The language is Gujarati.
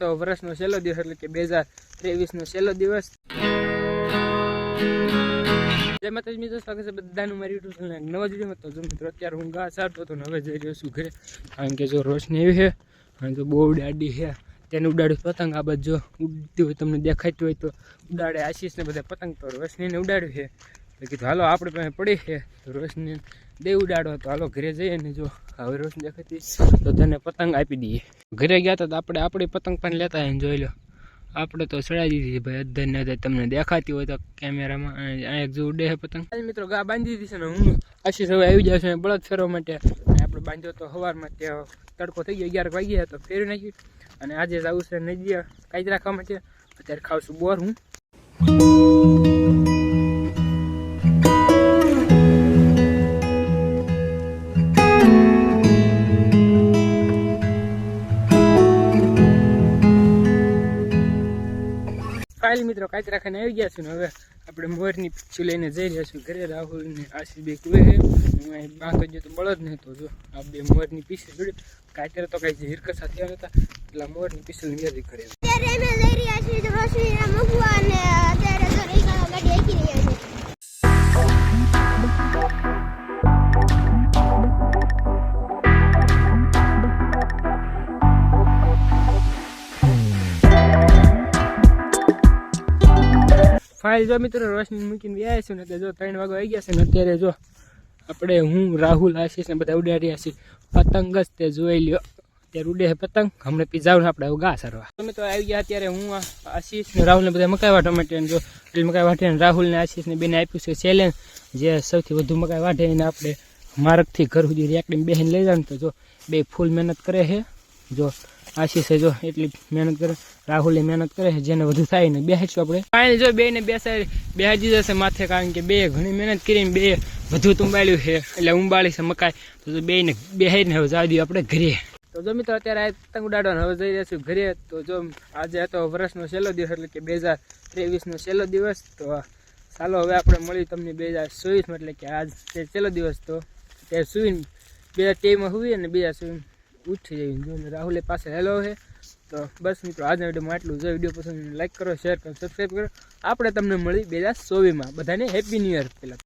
તો વર્ષનો છેલ્લો દિવસ એટલે કે બે હજાર ત્રેવીસનો છેલ્લો દિવસ. જય માતાજી, મિત્રો, સ્વાગત છે બધાનું મારી યુટ્યુબ ચેનલ નવા વિડીયોમાં તો જો મિત્રો, અત્યારે હું ઘા સારતો ને હવે જઈ રહ્યો છું ઘરે. કારણ કે જો રોશની એવી છે, અને જો બહુ ડાડી છે. તેને ઉડાડ્યું પતંગ. આ બાજુ જો ઉડતી હોય, તમને દેખાતી હોય તો ઉડાડે. આશીષને બધા પતંગ તો રોશનીને ઉડાડ્યું છે. તો કીધું, હાલો, આપણે પાસે પડી છે. તો રોશની દે ઉડાડો તો હાલો, ઘરે જઈએ ને જો. હવે રોશની દેખાતી તો તેને પતંગ આપી દઈએ. ઘરે ગયા હતા તો આપણે આપણી પતંગ પણ લેતા એને જોઈ લો. આપણે તો ચડાવી દીધી છે ભાઈ. અધર ને તમને દેખાતી હોય તો કેમેરામાં. આ એક જો ઉડે છે પતંગ મિત્રો, ગા બાંધી દીધી છે ને હું. આશીષ હવે આવી જશે બળદ ફેરવા માટે. આપણે બાંધ્યો તો સવારમાં ત્યાં તડકો થઈ ગયો, અગિયાર વાગ્યા તો ફેરવી નાખ્યું. અને આજે જવું છે નજીક કાંઈ રાખવા માટે. અત્યારે ખાવશું બોર હું. ફાઇલ મિત્રો કાચરા ખાને આવી ગયા છું ને હવે આપણે મોરની પીછું લઈને જઈ રહ્યા છું ઘરે. રાહુલ ને આશીષ બે કુએ છે. બાંધો જો તો બળદ નહીં તો જો, આ બે મોરની પીછે જોડે કાંઈ તો કાંઈ હિરકત કસા થયા હતા. એટલે મોરની પીછું યાદી કરે ફાઇલ જો મિત્રો રોશની મૂકીને વ્યાય છું ને તે જો ત્રણ વાગે આવી ગયા છે ને અત્યારે જો આપણે હું, રાહુલ, આશીષ ને બધા ઉડાડ્યા છીએ. પતંગ જ તે જોઈ લ્યો. અત્યારે ઉડે છે પતંગ. હમણાં પીઝાવ આપણે ગા સરવા. તો આવી ગયા અત્યારે હું આશીષ ને રાહુલ ને બધા મકાઈ વાટવા માટે જો મકાઈ વાટે અને રાહુલ ને આશીષ ને બેને આપ્યું છે ચેલેન્જ જે સૌથી વધુ મકાઈ વાટે એને આપણે માર્ગથી ઘર સુધી રેકડીને બેહીને લઈ જવાનું તો જો બે ફૂલ મહેનત કરે છે. જો આશીષે જો, એટલી મહેનત કરે. રાહુલે મહેનત કરે છે જેને વધુ થાય ને બેસીશું આપણે. ફાઇનલ જો બે ને બેસાડી બેસી જશે માથે, કારણ કે બે ઘણી મહેનત કરીને બે વધુ તુંબાડ્યું છે. એટલે ઉંબાળી છે મકાઈ. તો બે ને બેહાઈને હવે જવા દઈએ આપણે ઘરે. તો જો મિત્રો, અત્યારે પતંગ ઉડાડવાનો હવે જઈ રહ્યા ઘરે. તો જો આજે હતો વર્ષનો છેલ્લો દિવસ, એટલે કે બે હજાર ત્રેવીસનો છેલ્લો દિવસ. તો ચાલો હવે આપણે મળી તમને બે હજાર ચોવીસમાં, એટલે કે આજ તે છેલ્લો દિવસ. તો ત્યારે સુઈને બે ટેમાં હુઈએ ને બીજા સુઈને ઉઠી જઈએ. જો રાહુલે પાસે હેલો છે તો બસ મિત્રો, આજના વિડીયોમાં આટલું જો. વીડિયો પસંદ લાઈક કરો, શેર કરો સબસ્ક્રાઈબ કરો. આપણે તમને મળી બે હજાર ચોવીસમાં. બધાને હેપી ન્યૂ યર પહેલાં